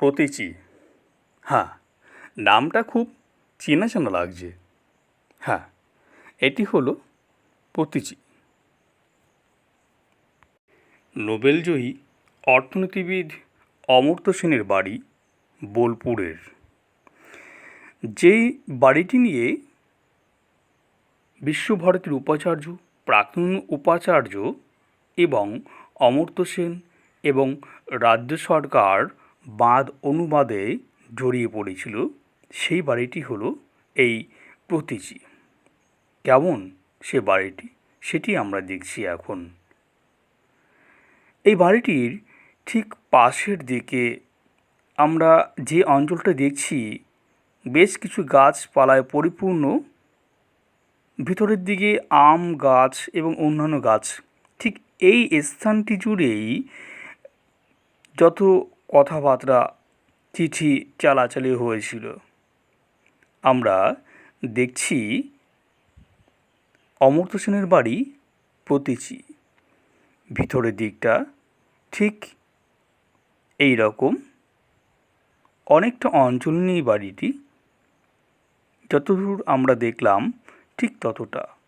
প্রতীচি। হ্যাঁ নামটা খুব চেনা চেনা লাগছে। হ্যাঁ এটি হলো প্রতীচি। নোবেলজয়ী অর্থনীতিবিদ অমর্ত্য সেনের বাড়ি বোলপুরের। যেই বাড়িটি নিয়ে বিশ্বভারতীর উপাচার্য, প্রাক্তন উপাচার্য এবং অমর্ত্য সেন এবং রাজ্য সরকার বাঁধ অনুবাদে জড়িয়ে পড়েছিল, সেই বাড়িটি হলো এই প্রতীচি। কেমন সে বাড়িটি? সেটি আমরা দেখছি এখন। এই বাড়িটির ঠিক পাশের দিকে আমরা যে অঞ্চলটা দেখছি, বেশ কিছু গাছপালায় পরিপূর্ণ। ভিতরের দিকে আম গাছ এবং অন্যান্য গাছ। ঠিক এই স্থানটি জুড়েই যত কথাবার্তা, চিঠি চালাচালি হয়েছিল। আমরা দেখছি অমর্ত্য সেনের বাড়ি প্রতীচি। ভিতরের দিকটা ঠিক এই রকম অনেকটা অঞ্চল নিয়ে বাড়িটি, যতদূর আমরা দেখলাম, ঠিক ততটা।